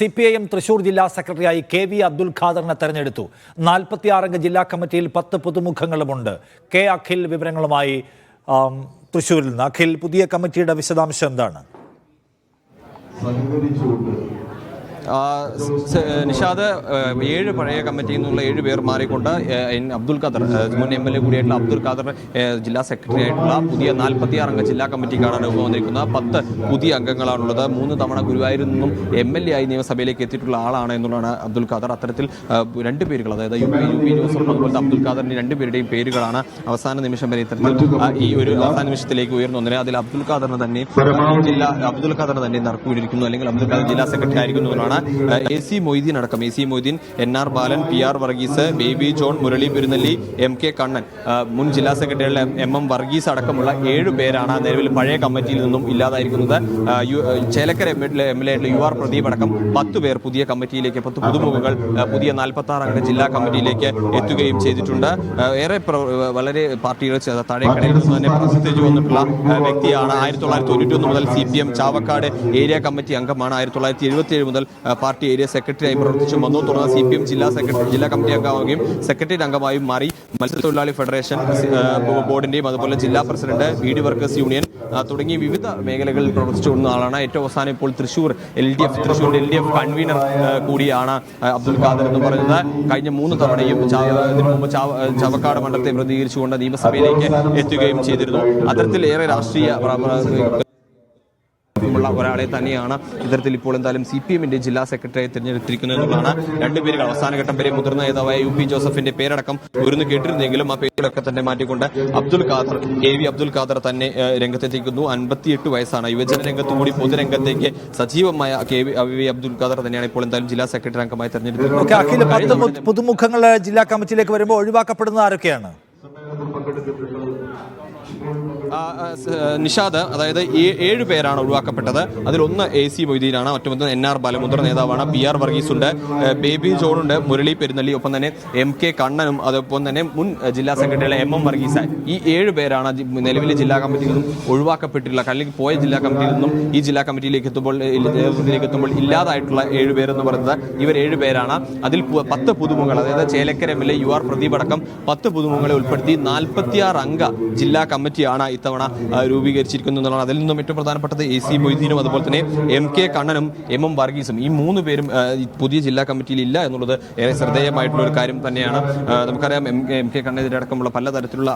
C P I M Thrissur ജില്ലാ സെക്രട്ടറിയായി K V Abdul ഖാദറിനെ തെരഞ്ഞെടുത്തു. നാൽപ്പത്തിയാറംഗ ജില്ലാ കമ്മിറ്റിയിൽ പത്ത് പുതുമുഖങ്ങളുമുണ്ട്. കെ അഖിൽ വിവരങ്ങളുമായി തൃശൂരിൽ നിന്ന്. അഖിൽ പുതിയ കമ്മിറ്റിയുടെ വിശദാംശം എന്താണ്? നിഷാദ് ഏഴ് പഴയ കമ്മിറ്റിയിൽ നിന്നുള്ള ഏഴ് പേർ മാറിക്കൊണ്ട് അബ്ദുൽ ഖാദർ മുൻ എം എൽ എ കൂടിയായിട്ടുള്ള അബ്ദുൽ ഖാദർ ജില്ലാ സെക്രട്ടറി ആയിട്ടുള്ള പുതിയ നാൽപ്പത്തി ആറ് അംഗ ജില്ലാ കമ്മിറ്റിക്കാണ് രൂപം വന്നിരിക്കുന്നത്. പത്ത് പുതിയ അംഗങ്ങളാണുള്ളത്. മൂന്ന് തവണ ഗുരുവായൂരിൽ നിന്നും എം എൽ എ ആയി നിയമസഭയിലേക്ക് എത്തിയിട്ടുള്ള ആളാണ് എന്നുള്ളതാണ് അബ്ദുൽ ഖാദർ. അത്തരത്തിൽ രണ്ട് പേരുകൾ അതായത് U P U P Joseph അതുപോലെ അബ്ദുൽ ഖാദറിന്റെ രണ്ടുപേരുടെയും പേരുകളാണ് അവസാന നിമിഷം വരെ ഇത്തരത്തിൽ ഈ ഒരു അവസാന നിമിഷത്തിലേക്ക് ഉയർന്നു വന്നത് അതിൽ അബ്ദുൽ ഖാദറിന് തന്നെ ജില്ലാ അബ്ദുൽ ഖാദറിന് തന്നെ നറുക്കൂരിയിരിക്കുന്നു അല്ലെങ്കിൽ അബ്ദുൽ ഖാദർ ജില്ലാ സെക്രട്ടറി ആയിരിക്കുന്നു എന്നാണ് എ സി മൊയ്തീൻ അടക്കം. A C Moideen N R Balan P R Varghese Baby John Murali Perunnelli M K Kannan. മുൻ ജില്ലാ സെക്രട്ടറിയുടെ എം എം വർഗീസ് അടക്കമുള്ള ഏഴ് പേരാണ് നിലവിൽ പഴയ കമ്മിറ്റിയിൽ നിന്നും ഇല്ലാതായിരിക്കുന്നത്. Chelakkara M L A U R Pradeep അടക്കം പത്ത് പേർ പുതിയ കമ്മിറ്റിയിലേക്ക് പത്ത് പുതുമുഖങ്ങൾ പുതിയ നാൽപ്പത്തി ആറ് അംഗ ജില്ലാ കമ്മിറ്റിയിലേക്ക് എത്തുകയും ചെയ്തിട്ടുണ്ട്. ഏറെ വളരെ പാർട്ടിയുടെ തഴയക്കടയിൽ നിന്ന് തന്നെ പ്രസിദ്ധിച്ചു വന്നിട്ടുള്ള വ്യക്തിയാണ് ആയിരത്തി തൊള്ളായിരത്തി തൊണ്ണൂറ്റി ഒന്ന് മുതൽ C P M Chavakkad area committee അംഗമാണ്. ആയിരത്തി തൊള്ളായിരത്തി എഴുപത്തി ഏഴ് മുതൽ പാർട്ടി ഏരിയ സെക്രട്ടറിയായി പ്രവർത്തിച്ചു വന്നു. തുടർന്ന് സി പി എം ജില്ലാ സെക്രട്ടറി ജില്ലാ കമ്മിറ്റി അംഗമാവുകയും സെക്രട്ടറി അംഗമായും മാറി മത്സ്യത്തൊഴിലാളി ഫെഡറേഷൻ ബോർഡിന്റെയും അതുപോലെ ജില്ലാ president B D workers union തുടങ്ങിയ തുടങ്ങി വിവിധ മേഖലകളിൽ പ്രവർത്തിച്ചു വന്ന ആളാണ്. ഏറ്റവും അവസാനം ഇപ്പോൾ Thrissur L D F Thrissur L D F convener കൂടിയാണ് അബ്ദുൽ ഖാദർ എന്ന് പറയുന്നത്. കഴിഞ്ഞ മൂന്ന് തവണയും ഇതിനു മുമ്പ് ചാവ- ചാവക്കാട് മണ്ഡലത്തെ പ്രതികരിച്ചുകൊണ്ട് നിയമസഭയിലേക്ക് എത്തുകയും ചെയ്തിരുന്നു. അത്തരത്തിൽ ഏറെ രാഷ്ട്രീയ ഉള്ള ഒരാളെ തന്നെയാണ് ഇത്തരത്തിൽ ഇപ്പോൾ എന്തായാലും സി പി എമ്മിന്റെ ജില്ലാ സെക്രട്ടറിയെ തിരഞ്ഞെടുത്തിരിക്കുന്നത് എന്നുള്ളതാണ് രണ്ടുപേരുകൾ അവസാനഘട്ടം വരെ മുതിർന്ന നേതാവായ യു പി ജോസഫിന്റെ പേരടക്കം ഉയർന്നു കേട്ടിരുന്നെങ്കിലും ആ പേരുകളൊക്കെ തന്നെ മാറ്റിക്കൊണ്ട് അബ്ദുൽ ഖാദർ എ വി അബ്ദുൽ ഖാദർ തന്നെ രംഗത്തെത്തിക്കുന്നു അൻപത്തിയെട്ട് വയസ്സാണ്. യുവജന രംഗത്ത് കൂടി പൊതുരംഗത്തേക്ക് സജീവമായ കെ വി അബ്ദുൽ ഖാദർ തന്നെയാണ് ഇപ്പോൾ എന്തായാലും ജില്ലാ സെക്രട്ടറി അംഗമായി തെരഞ്ഞെടുത്തത് പുതുമുഖങ്ങൾ ജില്ലാ കമ്മിറ്റിയിലേക്ക് വരുമ്പോൾ ഒഴിവാക്കപ്പെടുന്നത് ആരൊക്കെയാണ്? നിഷാദ് അതായത് ഏഴ് പേരാണ് ഒഴിവാക്കപ്പെട്ടത്. അതിലൊന്ന് എ സി മൊയ്തീനാണ് മറ്റൊന്ന് എൻ ആർ ബാലമുദ്ര നേതാവാണ് പി ആർ വർഗീസ് ഉണ്ട് ബേബി ജോൺ ഉണ്ട് മുരളി പെരുന്നള്ളി ഒപ്പം തന്നെ എം കെ കണ്ണനും അതോടൊപ്പം തന്നെ മുൻ ജില്ലാ സെക്രട്ടറിയുടെ എം എം വർഗീസ്. ഈ ഏഴ് പേരാണ് നിലവിലെ ജില്ലാ കമ്മിറ്റിയിൽ നിന്നും ഒഴിവാക്കപ്പെട്ടിട്ടുള്ള അല്ലെങ്കിൽ പോയ ജില്ലാ കമ്മിറ്റിയിൽ നിന്നും ഈ ജില്ലാ കമ്മിറ്റിയിലേക്ക് എത്തുമ്പോൾ നേതൃത്വത്തിലേക്ക് എത്തുമ്പോൾ ഇല്ലാതായിട്ടുള്ള ഏഴ് പേരെന്ന് പറയുന്നത് ഇവർ ഏഴ് പേരാണ്. അതിൽ പത്ത് പുതുമുഖങ്ങൾ അതായത് Chelakkara M L A U R Pradeep അടക്കം പത്ത് പുതുമുഖങ്ങളെ ഉൾപ്പെടുത്തി നാൽപ്പത്തിയാറ് അംഗ ജില്ലാ കമ്മിറ്റിയാണ് ഇത്തവണ രൂപീകരിച്ചിരിക്കുന്നത് എന്നുള്ളതാണ്. അതിൽ നിന്നും ഏറ്റവും പ്രധാനപ്പെട്ടത് എ സി മൊയ്തീനും അതുപോലെ തന്നെ എം കെ കണ്ണനും എം എം വർഗീസും. ഈ മൂന്ന് പേരും പുതിയ ജില്ലാ കമ്മിറ്റിയിൽ ഇല്ല എന്നുള്ളത് ഏറെ ശ്രദ്ധേയമായിട്ടുള്ള ഒരു കാര്യം തന്നെയാണ്. നമുക്കറിയാം എം എം കെ കണ്ണനെതിരെ അടക്കമുള്ള പലതരത്തിലുള്ള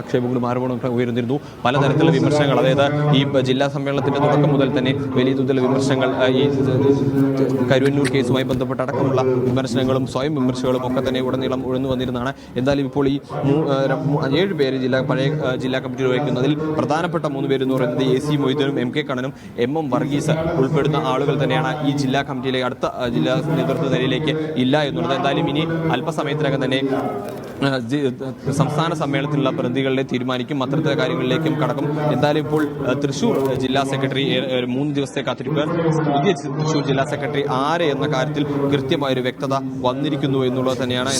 ആക്ഷേപങ്ങളും ആരോപണങ്ങളും ഉയർന്നിരുന്നു. പലതരത്തിലുള്ള വിമർശനങ്ങൾ അതായത് ഈ ജില്ലാ സമ്മേളനത്തിന്റെ തുടക്കം മുതൽ തന്നെ വലിയ തോതിലുള്ള വിമർശനങ്ങൾ ഈ കരുവന്നൂർ കേസുമായി ബന്ധപ്പെട്ട അടക്കമുള്ള വിമർശനങ്ങളും സ്വയം വിമർശകളും ഒക്കെ തന്നെ ഉടനീളം ഉഴന്നു വന്നിരുന്നതാണ്. എന്തായാലും ഇപ്പോൾ ഈ മൂ- ഏഴ് പേര് ജില്ലാ പഴയ ജില്ലാ കമ്മിറ്റിയിൽ വഹിക്കുന്നതിൽ പ്രധാനപ്പെട്ട മൂന്ന് പേര് എന്ന് പറയുന്നത് എ സി മൊയ്തനും എം കെ കണ്ണനും എം എം വർഗീസ് ഉൾപ്പെടുന്ന ആളുകൾ തന്നെയാണ് ഈ ജില്ലാ കമ്മിറ്റിയിലെ അടുത്ത ജില്ലാ നേതൃത്വ നിലയിലേക്ക് ഇല്ല എന്നുള്ളത്. എന്തായാലും ഇനി അല്പസമയത്തിനകം തന്നെ സംസ്ഥാന സമ്മേളനത്തിലുള്ള പ്രതികളുടെ തീരുമാനിക്കും അത്തരത്തിലെ കാര്യങ്ങളിലേക്കും കടക്കും. എന്തായാലും ഇപ്പോൾ തൃശൂർ ജില്ലാ സെക്രട്ടറി മൂന്ന് ദിവസത്തെ കാത്തിരിപ്പ്. പുതിയ തൃശൂർ ജില്ലാ സെക്രട്ടറി ആര് എന്ന കാര്യത്തിൽ കൃത്യമായ ഒരു വ്യക്തത വന്നിരിക്കുന്നു എന്നുള്ളത് തന്നെയാണ്.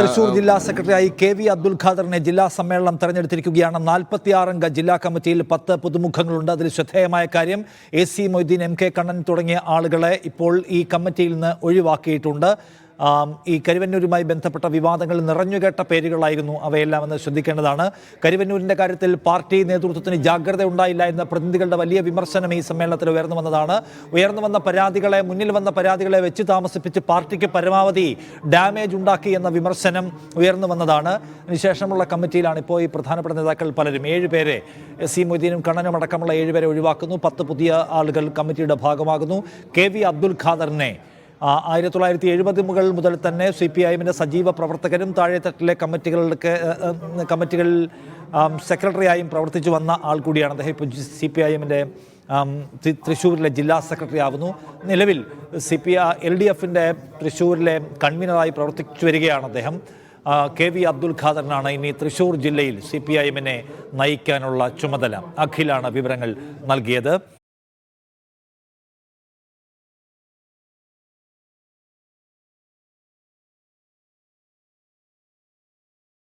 തൃശൂർ ജില്ലാ സെക്രട്ടറിയായി കെ വി അബ്ദുൽ ഖാദറിനെ ജില്ലാ സമ്മേളനം തെരഞ്ഞെടുത്തിരിക്കുകയാണ്. നാൽപ്പത്തിയാറംഗ ജില്ലാ കമ്മിറ്റിയിൽ പത്ത് പുതുമുഖങ്ങളുണ്ട്. അതിൽ ശ്രദ്ധേയമായ കാര്യം A C Moideen M K Kannan തുടങ്ങിയ ആളുകളെ ഇപ്പോൾ ഈ കമ്മിറ്റിയിൽ നിന്ന് ഒഴിവാക്കിയിട്ടുണ്ട്. ഈ കരുവന്നൂരുമായി ബന്ധപ്പെട്ട വിവാദങ്ങൾ നിറഞ്ഞുകേട്ട പേരുകളായിരുന്നു അവയെല്ലാം എന്ന് ശ്രദ്ധിക്കേണ്ടതാണ്. കരുവന്നൂരിന്റെ കാര്യത്തിൽ പാർട്ടി നേതൃത്വത്തിന് ജാഗ്രത ഉണ്ടായില്ല എന്ന പ്രതിനിധികളുടെ വലിയ വിമർശനം ഈ സമ്മേളനത്തിൽ ഉയർന്നു വന്നതാണ്. ഉയർന്നു വന്ന പരാതികളെ മുന്നിൽ വന്ന പരാതികളെ വെച്ച് താമസിപ്പിച്ച് പാർട്ടിക്ക് പരമാവധി ഡാമേജ് ഉണ്ടാക്കി എന്ന വിമർശനം ഉയർന്നു വന്നതാണ്. അതിനുശേഷമുള്ള കമ്മിറ്റിയിലാണ് ഇപ്പോൾ ഈ പ്രധാനപ്പെട്ട നേതാക്കൾ പലരും. ഏഴ് പേരെ എസ് സി മൊയ്തീനും കണ്ണനും അടക്കമുള്ള ഏഴുപേരെ ഒഴിവാക്കുന്നു. പത്ത് പുതിയ ആളുകൾ കമ്മിറ്റിയുടെ ഭാഗമാകുന്നു. കെ വി അബ്ദുൽ ഖാദറിനെ ആയിരത്തി തൊള്ളായിരത്തി എഴുപത് മുകൾ മുതൽ തന്നെ സി പി ഐ എമ്മിന്റെ സജീവ പ്രവർത്തകരും താഴെത്തട്ടിലെ കമ്മിറ്റികളിലൊക്കെ കമ്മിറ്റികളിൽ സെക്രട്ടറിയായും പ്രവർത്തിച്ചു വന്ന ആൾ കൂടിയാണ്. അദ്ദേഹം ഇപ്പോൾ സി പി ഐ എമ്മിന്റെ തൃശ്ശൂരിലെ ജില്ലാ സെക്രട്ടറി ആവുന്നു. നിലവിൽ സി പി എൽ ഡി എഫിന്റെ തൃശ്ശൂരിലെ കൺവീനറായി പ്രവർത്തിച്ചു വരികയാണ് അദ്ദേഹം. കെ വി അബ്ദുൽ ഖാദറിനാണ് ഇനി തൃശ്ശൂർ ജില്ലയിൽ സി പി ഐ എമ്മിനെ നയിക്കാനുള്ള ചുമതല. അഖിലാണ് വിവരങ്ങൾ നൽകിയത്.